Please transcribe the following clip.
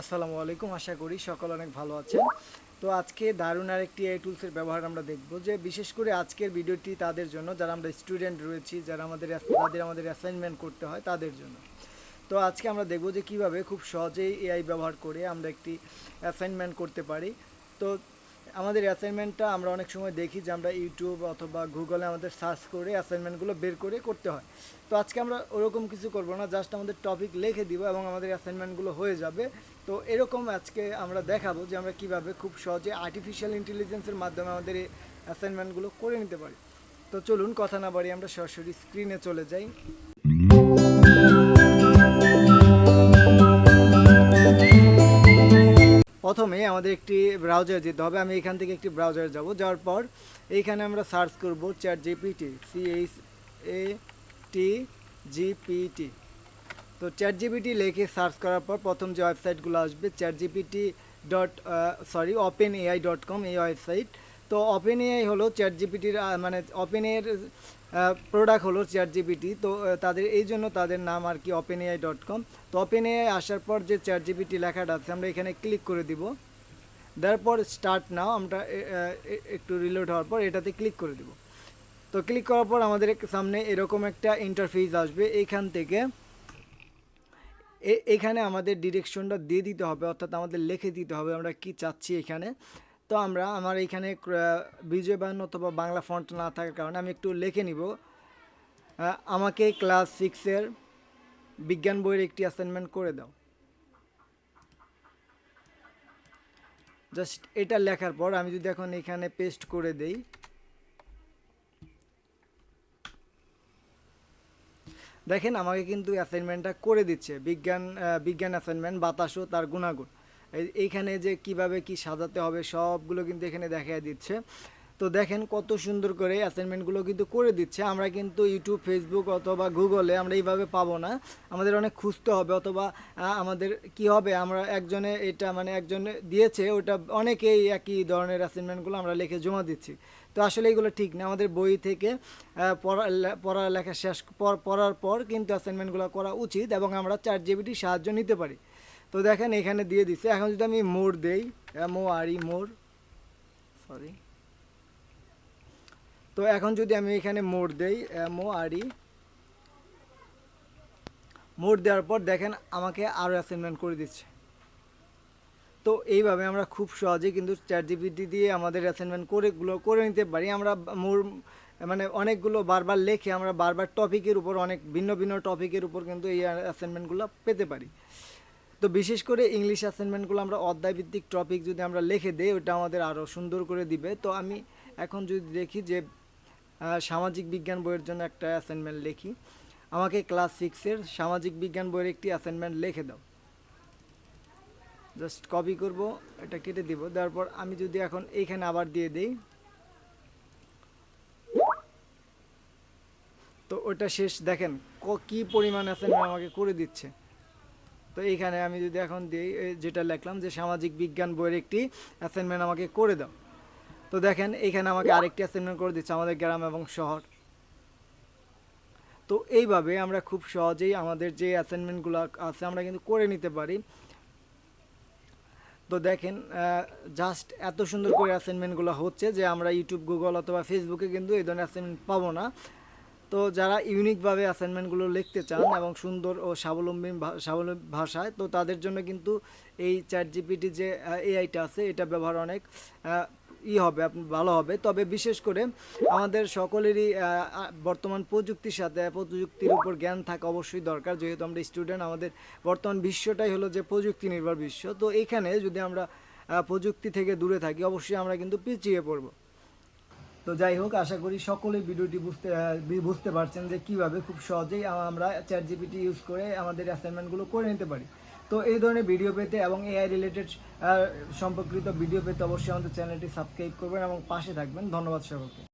আসসালামু আলাইকুম, আশা করি সকল অনেক ভালো আছেন। তো আজকে দারুণ আরেকটি এই টুলসের ব্যবহার আমরা দেখব যে বিশেষ করে আজকের ভিডিওটি তাদের জন্য, যারা আমরা স্টুডেন্ট রয়েছি, যারা আমাদের তাদের আমাদের অ্যাসাইনমেন্ট করতে হয় তাদের জন্য। তো আজকে আমরা দেখব যে কীভাবে খুব সহজেই এআই ব্যবহার করে আমরা একটি অ্যাসাইনমেন্ট করতে পারি। তো আমাদের অ্যাসাইনমেন্টটা আমরা অনেক সময় দেখি যে আমরা ইউটিউব অথবা গুগলে আমাদের সার্চ করে অ্যাসাইনমেন্টগুলো বের করে করতে হয়। তো আজকে আমরা ওরকম কিছু করব না জাস্ট আমাদের টপিক লিখে দিব এবং আমাদের অ্যাসাইনমেন্টগুলো হয়ে যাবে। তো এরকম আজকে আমরা দেখাবো যে আমরা কীভাবে খুব সহজে আর্টিফিশিয়াল ইন্টেলিজেন্সের মাধ্যমে আমাদের এই অ্যাসাইনমেন্টগুলো করে নিতে পারি। তো চলুন কথা না বাড়ি আমরা সরাসরি স্ক্রিনে চলে যাই। প্রথমে আমাদের একটি ব্রাউজার যেতে হবে। আমি এখান থেকে একটি ব্রাউজার যাব। যাওয়ার পর এইখানে আমরা সার্চ করব chat GPT C H A T GPT তো চ্যাট জিপিটি লিখে সার্চ করার পর প্রথম যে ওয়েবসাইটগুলো আসবে chat GPT dot sorry open AI dot com এই ওয়েবসাইট তো ওপেন এআই হলো চ্যাট জিপিটির মানে ওপেন এর প্রোডাক্ট হলো চ্যাট জিপিটি তো তাদের, এই জন্য তাদের নাম আর কি ওপেন এআই ডট কম তো ওপেন এআই আসার পর যে চ্যাট জিপিটি লেখাটা আছে, আমরা এখানে ক্লিক করে দিব। তারপর স্টার্ট নাও আমরা একটু রিলোড হওয়ার পর এটাতে ক্লিক করে দিব। তো ক্লিক করার পর আমাদের সামনে এরকম একটা ইন্টারফেস আসবে। এইখান থেকে এখানে আমাদের ডিরেকশনটা দিয়ে দিতে হবে, অর্থাৎ আমাদের লিখে দিতে হবে আমরা কি চাচ্ছি এখানে। তো আমরা, আমার এখানে, ক্র- বিজয় বায়ান অথবা বাংলা ফন্ট না থাকার কারণে আমি একটু লিখে নিব। আমাকে ক্লাস সিক্সের বিজ্ঞান বইয়ের একটি অ্যাসাইনমেন্ট করে দাও। জাস্ট এটা লেখার পর আমি যদি এখন এখানে পেস্ট করে দেই। দেখেন, আমাকে কিন্তু অ্যাসাইনমেন্টটা করে দিচ্ছে। বিজ্ঞান বিজ্ঞান অ্যাসাইনমেন্ট বাতাস তার গুণাগুণ। এইখানে যে কীভাবে কি সাজাতে হবে সবগুলো কিন্তু এখানে দেখায় দিচ্ছে। তো দেখেন কত সুন্দর করে অ্যাসাইনমেন্টগুলো কিন্তু করে দিচ্ছে। আমরা কিন্তু ইউটিউব ফেসবুক অথবা গুগলে আমরা এইভাবে পাবো না। আমাদের অনেক খুঁজতে হবে অথবা আমাদের কি হবে? আমরা একজনে এটা মানে একজনে দিয়েছে, ওটা অনেকেই একই ধরনের অ্যাসাইনমেন্টগুলো আমরা লিখে জমা দিচ্ছি। তো আসলে এগুলো ঠিক না। আমাদের বই থেকে পড়া, লে- পড়ালেখা শেষ পড়ার পর কিন্তু অ্যাসাইনমেন্টগুলো করা উচিত এবং আমরা চার জিবিটির সাহায্য নিতে পারি। তো দেখেন এখানে দিয়ে দিচ্ছে এখন যদি আমি মোর দেই মো আরি মোর সরি তো এখন যদি আমি এখানে মোড় দেই মো আরি মোড় দেওয়ার পর দেখেন আমাকে আরও অ্যাসাইনমেন্ট করে দিচ্ছে। তো এইভাবে আমরা খুব সহজেই কিন্তু চ্যাট জিপিটি দিয়ে আমাদের অ্যাসাইনমেন্ট করে গুলো করে নিতে পারি। আমরা মোর মানে অনেকগুলো বারবার লেখে আমরা বারবার টপিকের উপর অনেক ভিন্ন ভিন্ন টপিকের উপর কিন্তু এই অ্যাসাইনমেন্টগুলো পেতে পারি। তো বিশেষ করে ইংলিশ অ্যাসাইনমেন্টগুলো আমরা অধ্যায়ভিত্তিক টপিক যদি আমরা লিখে দিই, ওটা আমাদের আরও সুন্দর করে দিবে। তো আমি এখন যদি দেখি যে সামাজিক বিজ্ঞান বইয়ের জন্য একটা অ্যাসাইনমেন্ট লিখি। আমাকে ক্লাস সিক্সের সামাজিক বিজ্ঞান বইয়ের একটি অ্যাসাইনমেন্ট লিখে দাও। জাস্ট কপি করব, এটা কেটে দিব। তারপর আমি যদি এখন এইখানে আবার দিয়ে দিই। তো ওটা শেষ। দেখেন, ক- পরিমাণ অ্যাসাইনমেন্ট আমাকে করে দিচ্ছে? তো এইখানে আমি যদি এখন দিই যেটা লিখলাম যে সামাজিক বিজ্ঞান বইয়ের একটি অ্যাসাইনমেন্ট আমাকে করে দাও। তো দেখেন এইখানে আমাকে আরেকটি অ্যাসাইনমেন্ট করে দিচ্ছে আমাদের গ্রাম এবং শহর। তো এইভাবে আমরা খুব সহজেই আমাদের যে অ্যাসাইনমেন্টগুলো আছে আমরা কিন্তু করে নিতে পারি। তো দেখেন জাস্ট এত সুন্দর করে অ্যাসাইনমেন্টগুলো হচ্ছে যে আমরা ইউটিউব গুগল অথবা ফেসবুকে কিন্তু এই ধরনের অ্যাসাইনমেন্ট পাবো না। তো যারা ইউনিকভাবে অ্যাসাইনমেন্টগুলো লিখতে চান এবং সুন্দর ও স্বাবলম্বী স্বাবলম্বী ভাষায়, তো তাদের জন্য কিন্তু এই চ্যাট জিপিটি যে এআইটা আছে, এটা ব্যবহার অনেক ই হবে ভালো হবে। তবে বিশেষ করে আমাদের সকলেরই বর্তমান প্রযুক্তির সাথে, প্রযুক্তির উপর জ্ঞান থাকা অবশ্যই দরকার। যেহেতু আমরা স্টুডেন্ট আমাদের বর্তমান বিশ্বটাই হলো যে প্রযুক্তি নির্ভর বিশ্ব। তো এখানে যদি আমরা প্রযুক্তি থেকে দূরে থাকি, অবশ্যই আমরা কিন্তু পিছিয়ে পড়ব। তো যাই হোক, আশা করি সকলেই ভিডিওটি বুঝতে বুঝতে পারছেন যে কীভাবে খুব সহজেই আমরা চ্যাট জিপিটি ইউজ করে আমাদের অ্যাসাইনমেন্টগুলো করে নিতে পারি। তো এই ধরনের ভিডিও পেতে এবং এআই রিলেটেড সম্পর্কিত ভিডিও পেতে অবশ্যই আমাদের চ্যানেলটি সাবস্ক্রাইব করবেন এবং পাশে থাকবেন। ধন্যবাদ সকলকে।